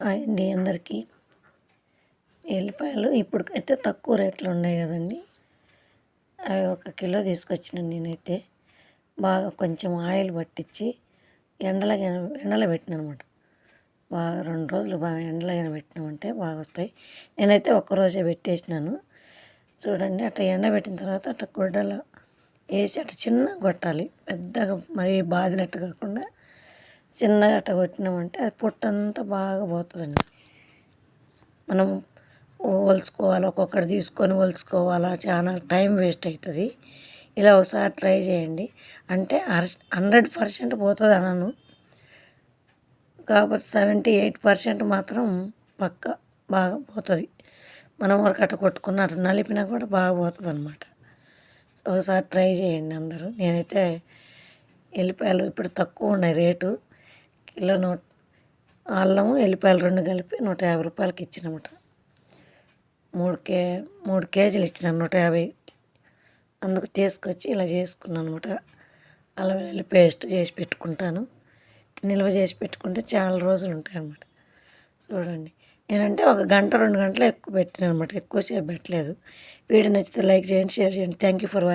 Hi అండి అందరికీ. ఎల్లిపాయలు ఇప్పుడు అయితే తక్కువ రేట్లు ఉన్నాయి కదండి. అవి ఒక కిలో తీసుకొచ్చిన నేనైతే బాగా కొంచెం ఆయిల్ పట్టించి ఎండలో ఎండలో పెట్టిన అనమాట బాగా రెండు రోజులు బాగా ఎండలో పెట్టినామంటే బాగా వస్తాయి. నేనైతే ఒక్కరోజే పెట్టేసినాను. చూడండి అట్లా ఎండబెట్టిన తర్వాత అట్లా గుడ్డలో వేసి అట్లా చిన్నగా కొట్టాలి పెద్దగా మరీ బాదినట్టు కాకుండా చిన్నగా అట్ట కొట్టినామంటే అది పొట్టంతా బాగా పోతుందండి. మనం వలుచుకోవాలి ఒక్కొక్కటి తీసుకొని వలుచుకోవాలా చాలా టైం వేస్ట్ అవుతుంది ఇలా ఒకసారి ట్రై చేయండి. అంటే హండ్రెడ్ పర్సెంట్ పోతుంది అనను. కాబట్టి సెవెంటీ ఎయిట్ పర్సెంట్ మాత్రం పక్క బాగా పోతుంది. మనం వరకు అట్ట కొట్టుకున్న అట్లా నలిపినా కూడా బాగా పోతుంది అనమాట ఒకసారి ట్రై చేయండి అందరూ. నేనైతే ఎల్లిపాయలు ఇప్పుడు తక్కువ ఉన్నాయి రేటు. కిలో నూట అల్లము ఎల్లిపాయలు రెండు కలిపి నూట యాభై రూపాయలకి ఇచ్చినమాట. మూడు కే మూడు కేజీలు ఇచ్చిన నూట యాభై. అందుకు తీసుకొచ్చి ఇలా చేసుకున్నాను అనమాట అల్లం వెల్లుల్లి పేస్ట్ చేసి పెట్టుకుంటాను. నిల్వ చేసి పెట్టుకుంటే చాలా రోజులు ఉంటాయి అనమాట చూడండి. నేనంటే ఒక గంట రెండు గంటలు ఎక్కువ పెట్టిన అనమాట ఎక్కువసేపు పెట్టలేదు. వీడియో నచ్చితే లైక్ చేయండి షేర్ చేయండి. Thank you for watching